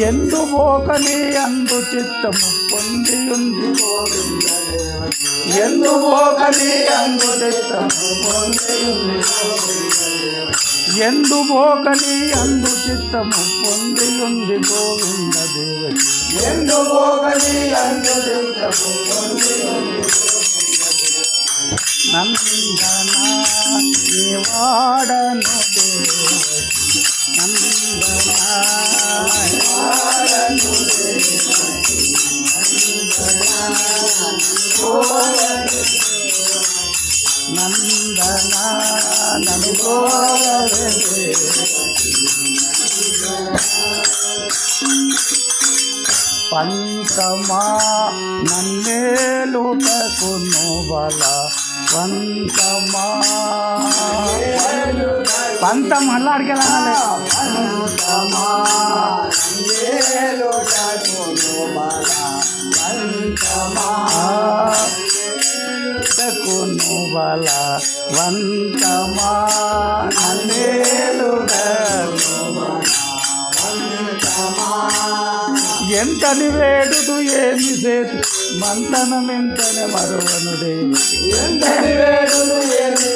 ఎందు పోకని అందు చిత్తము పొంది ఉంది ఎందు పోకని అందు చిత్తము పొంది ఉంది ఎందు పోకని అందు చిత్తము పొంది ఉంది గోవింద దేవకి ఎందు పోకని అందు చిత్తము పొంది ఉంది నందనా వాడను దేవకి పంచమా వాడను దేవకి నందనా నన్నేలుటకును బల పంతమా పంతం మళ్ళా అడిగేలా పంతమా తకును వంతమా ఎంతని వేడుదు ఏమి సేతు మంతనం ఎంతని మరువనుడే ఎంతని వేడుదు ఏమి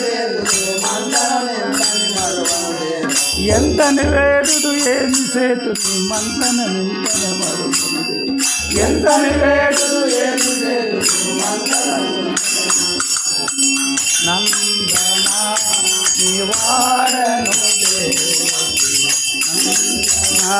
ఎంతని వేడుదు ఏమి సేతు మంతనం ఎంతని మరువనుడే ఎంతని వేడుదు ఏమి సేతు నందనా నివారణు దేవకి నందనా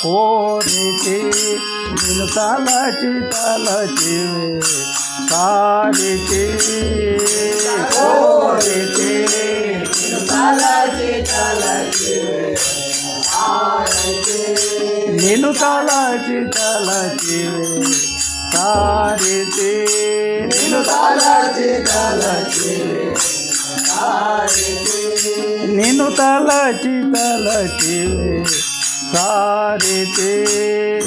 ಕೋರಿಕೆ ನಿನ್ನ ತಲಚಿ ತಲಚಿವೆ ಕಾರಿಕೆ ಕೋರಿಕೆ ತಲಚಿ ತಲಚಿವೆ ನೀನು ತಲಚಿ ತಲಚಿವೆ ಕಾರಿಕೆ ನೀನು ತಲಚಿ ತಲಚಿವೆ ನೀನು ತಲಚಿ ತಲಚಿವೆ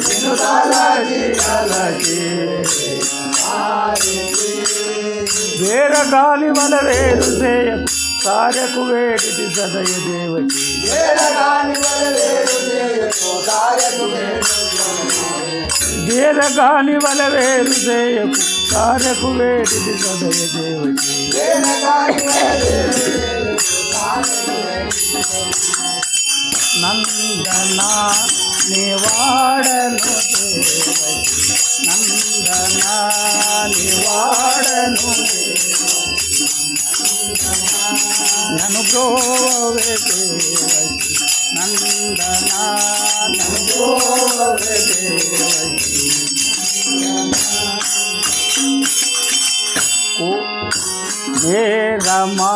నేను తలచి తలచివే నిన్ను తలచి తలచివే సారితే. నిన్ను తలచి వేర గాలి వల వేరు చేయ కార్యకు వేడిది సదయ దేవకి. వేర గాలి వల వేరు చేయకు కార్యకు వేడిది సదయ దేవకి. నందనా నివాడను దేవకి నందనా నివాడను నను గోవే దేవకి నందనా నన్ను గోవే దేవకి నేరమా?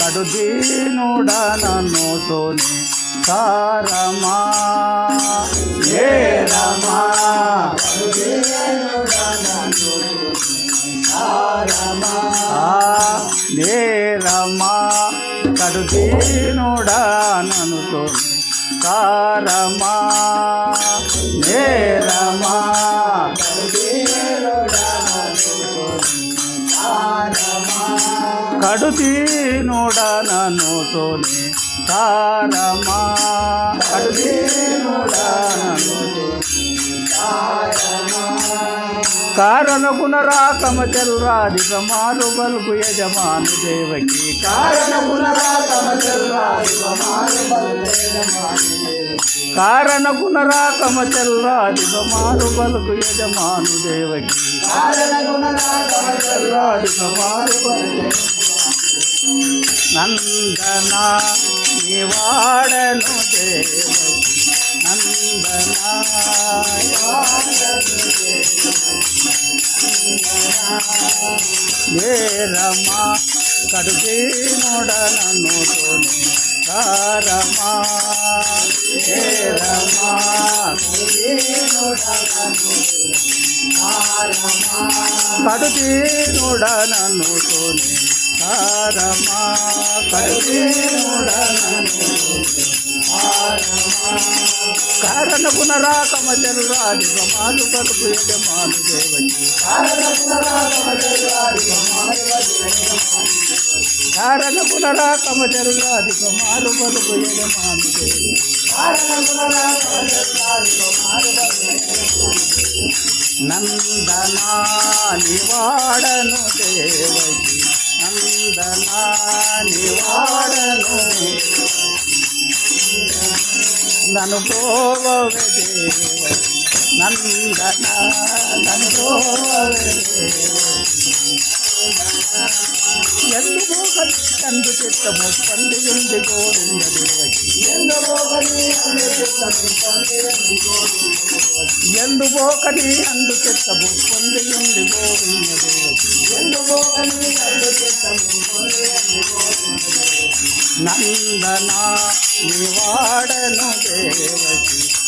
కడుదీనుడ నన్ను తోని సారమా? నేరమా? నేరమా? కడుదీనుడ నన్ను తోని సారమా? నేరమా? కడుతీనుడ నన్ను తోని తారమా కడుతీనుడ నన్ను తోని తారమా కారణ గుణరాకమ చెల్రాధిక మారు బల్కు యజమాను దేవకి. కారణ గుణరాకమ చెల్రాధిక మారు బల్కు యజమాను దేవకి. కారణ గుణరాకమ చెల్రాధిక మారు బల్కు యజమాను దేవకి. కారణ గుణరాకమ చెల్రాధిక మారు బల్కు నందన నివాడను దేవకి. నందన రమా కడుపే నోడనను రమా హే రమా కడుపే నోడనను రమా నోడనను కారణ పునరాకమ చెల్రాది సమాజు పలుకు యజమాను దేవకి కారణ పునరాకమ చెల్రాది సమాజు పలుకు యజమాను దేవకి నందనా నివాడను దేవకి. నందనా నివాడను నన్ను పోవే దేవకి నందన నన్ను పోవే ఎందుకో కందు చిత్తము పండి ఉంది గోవింద దేవకి ఎందుకోకని అందు చిత్తము పొంది ఎందుకో గోవింద దేవకి నందన నివాడను నందన నివాడను దేవకి.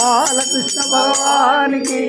బాలకృష్ణ భగవానికి.